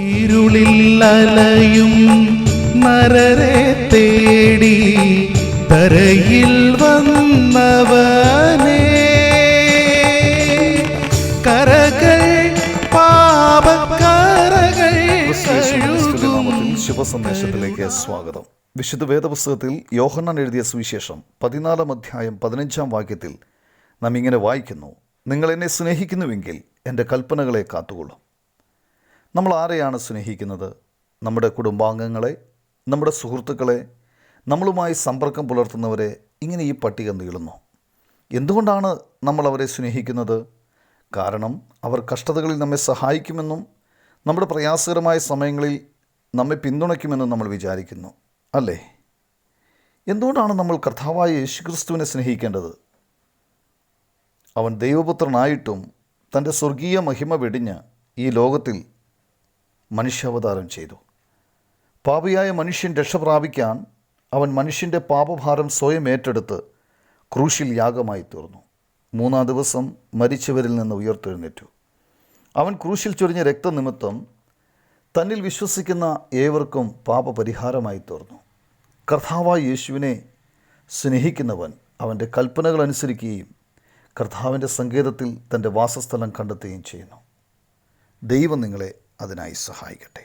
ഇരുളിൽ അലയും നരരെ തേടി തരയിൽ വന്നവനേ. കരകൾ പാപക്കരകൾ ശുഭസന്ദേശത്തിലേക്ക് സ്വാഗതം. വിശുദ്ധ വേദപുസ്തകത്തിൽ യോഹന്നാൻ എഴുതിയ സുവിശേഷം പതിനാലാം അധ്യായം പതിനഞ്ചാം വാക്യത്തിൽ നാം ഇങ്ങനെ വായിക്കുന്നു. നിങ്ങൾ എന്നെ സ്നേഹിക്കുന്നുവെങ്കിൽ എന്റെ കൽപ്പനകളെ കാത്തുകൊള്ളും. നമ്മൾ ആരെയാണ് സ്നേഹിക്കുന്നത്? നമ്മുടെ കുടുംബാംഗങ്ങളെ നമ്മുടെ സുഹൃത്തുക്കളെ നമ്മളുമായി സമ്പർക്കം പുലർത്തുന്നവരെ ഇങ്ങനെ ഈ പട്ടിക നീളുന്നു. എന്തുകൊണ്ടാണ് നമ്മൾ അവരെ സ്നേഹിക്കുന്നത്? കാരണം അവർ കഷ്ടതകളിൽ നമ്മെ സഹായിക്കുമെന്നും നമ്മുടെ പ്രയാസകരമായ സമയങ്ങളിൽ നമ്മെ പിന്തുണയ്ക്കുമെന്നും നമ്മൾ വിചാരിക്കുന്നു അല്ലേ? എന്തുകൊണ്ടാണ് നമ്മൾ കർത്താവായ യേശുക്രിസ്തുവിനെ സ്നേഹിക്കേണ്ടത്? അവൻ ദൈവപുത്രനായിട്ടും തന്റെ സ്വർഗീയ മഹിമ വെടിഞ്ഞ് ഈ ലോകത്തിൽ മനുഷ്യാവതാരം ചെയ്തു. പാപിയായ മനുഷ്യൻ രക്ഷ പ്രാപിക്കാൻ അവൻ മനുഷ്യന്റെ പാപഭാരം സ്വയം ഏറ്റെടുത്ത് ക്രൂശിൽ യാഗമായി തീർന്നു. മൂന്നാം ദിവസം മരിച്ചവരിൽ നിന്ന് ഉയർത്തെഴുന്നേറ്റു. അവൻ ക്രൂശിൽ ചൊരിഞ്ഞ രക്തനിമിത്തം തന്നിൽ വിശ്വസിക്കുന്ന ഏവർക്കും പാപപരിഹാരമായി തീർന്നു. കർത്താവായ യേശുവിനെ സ്നേഹിക്കുന്നവൻ അവന്റെ കൽപ്പനകൾ അനുസരിക്കുകയും കർത്താവിന്റെ സങ്കേതത്തിൽ തന്റെ വാസസ്ഥലം കണ്ടെത്തുകയും ചെയ്യുന്നു. ദൈവം നിങ്ങളെ അതിനായി സഹായിക്കട്ടെ.